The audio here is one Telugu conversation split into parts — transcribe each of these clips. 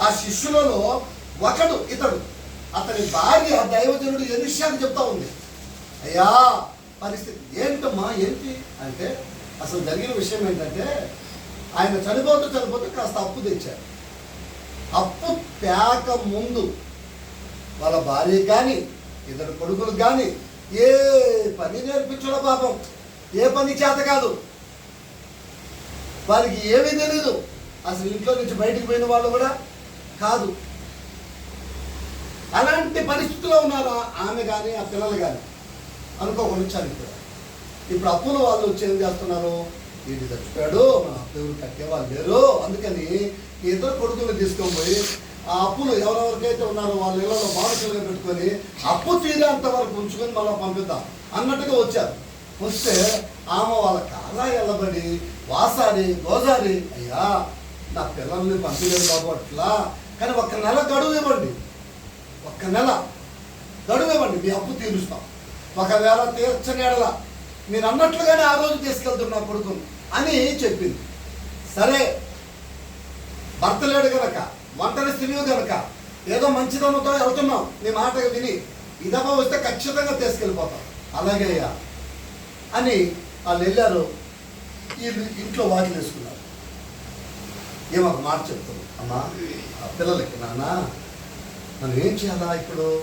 ఆ శిష్యులలో ఒకడు ఇతడు. అతని భార్య దైవజనుడు ఎలిషాకు చెప్తా ఉంది. అయ్యా పరిస్థితి ఏంటమ్మా ఏంటి? అంటే అసలు జరిగిన విషయం ఏంటంటే ఆయన చనిపోతూ చనిపోతూ కాస్త అప్పు తెచ్చారు. అప్పు తేక ముందు వాళ్ళ భార్య కానీ ఇద్దరు కొడుకులు కానీ ఏ పని నేర్పించడం పాపం. ఏ పని చేత కాదు. వారికి ఏమీ తెలీదు. అసలు ఇంట్లో నుంచి బయటికి పోయిన వాళ్ళు కూడా కాదు. అలాంటి పరిస్థితిలో ఉన్నారా ఆమె కానీ ఆ పిల్లలు కానీ అనుకోకుండా చనిపోయారు ఇప్పుడు అప్పులు వాళ్ళు వచ్చి ఏం చేస్తున్నారు? వీడి చచ్చిపోయాడు మన అప్పు కట్టే కట్టేవాళ్ళు లేరు. అందుకని ఇద్దరు కొడుకులు తీసుకొని పోయి ఆ అప్పులు ఎవరెవరికైతే ఉన్నారో వాళ్ళ ఇళ్ళలో బాలకులుగా పెట్టుకొని అప్పు తీరేంత వరకు ఉంచుకొని మళ్ళీ పంపిద్దాం అన్నట్టుగా వచ్చారు. వస్తే ఆమె వాళ్ళ కాలా ఎల్లబడి వాసారి గోజారి అయ్యా నా పిల్లల్ని పంపించలేదు బాబు అట్లా కానీ ఒక్క నెల గడువు ఇవ్వండి. ఒక్క నెల గడువు ఇవ్వండి. మీ అప్పు తీరుస్తాం. ఒకవేళ తీర్చని ఎడల మీరు అన్నట్లుగానే ఆ రోజు తీసుకెళ్తున్నా కొడుకుని అని చెప్పింది. సరే భర్త లేడు కనుక ఒంటరి స్త్రీవు కనుక ఏదో మంచిదమ్మతో వెళ్తున్నాం. నీ మాట విని ఇదమ్మ వస్తే ఖచ్చితంగా తీసుకెళ్ళిపోతాం. అలాగే అని వాళ్ళు వెళ్ళారు. వీళ్ళు ఇంట్లో వాకిలు ఏమో ఒక మాట చెప్తాను. అమ్మా ఆ పిల్లలకి నాన్న మనం ఏం చేయాలా ఇప్పుడు?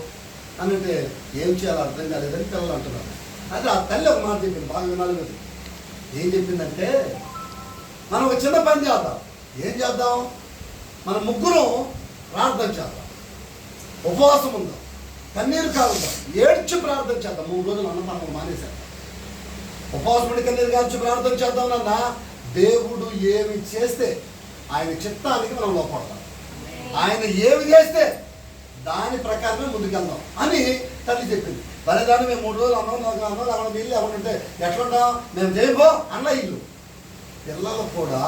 అని అంటే ఏం చేయాలో అర్థం కాలేదని పిల్లలు అంటున్నారు. అయితే ఆ తల్లి ఒక మాట చెప్పింది బాగా వినాలి ఏం చెప్పిందంటే మనం ఒక చిన్న పని చేద్దాం. ఏం చేద్దాం? మన ముగ్గురం ప్రార్థన చేద్దాం. ఉపవాసం ఉందాం. కన్నీరు కాలుదాం ఏడ్చి ప్రార్థన చేద్దాం. మూడు రోజులు అన్నపానం మానేశారు. ఉపవాసం ఉండి కన్నీరు కాల్చి ప్రార్థన చేద్దాం నాన్న. దేవుడు ఏమి చేస్తే ఆయన చిత్తానికి మనం లోపడతాం. ఆయన ఏమి చేస్తే దాని ప్రకారమే ముందుకెళ్దాం అని తల్లి చెప్పింది. బలిదాన్ని మేము మూడు రోజులు అన్నం నాకు అన్నం అక్కడ వీళ్ళు ఉంటే ఎట్లుంటాం? మేము చేయబో అన్న ఇల్లు. పిల్లలు కూడా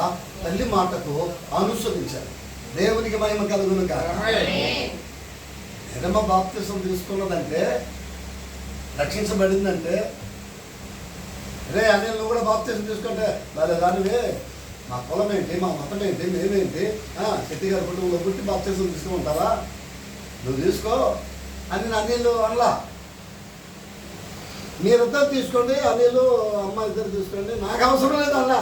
తల్లి మాటకు అనుసరించారు. దేవునికి మహిమ కలుగును కాక ఎడమ బాప్తిసం తీసుకున్నదంటే రక్షించబడిందంటే రే అనిల్ నువ్వు కూడా బాప్తిసం తీసుకుంటే బలిదానివే మా కులం ఏంటి? మా మతం ఏంటి? మేమేంటి ఆ, శెట్టి గారి కుటుంబంలో పుట్టి బాప్తీసం తీసుకుంటారా నువ్వు తీసుకో. అని అనిల్ అనలా. మీరిద్దరు తీసుకోండి అనిల్ అమ్మ ఇద్దరు తీసుకోండి. నాకు అవసరం లేదు అలా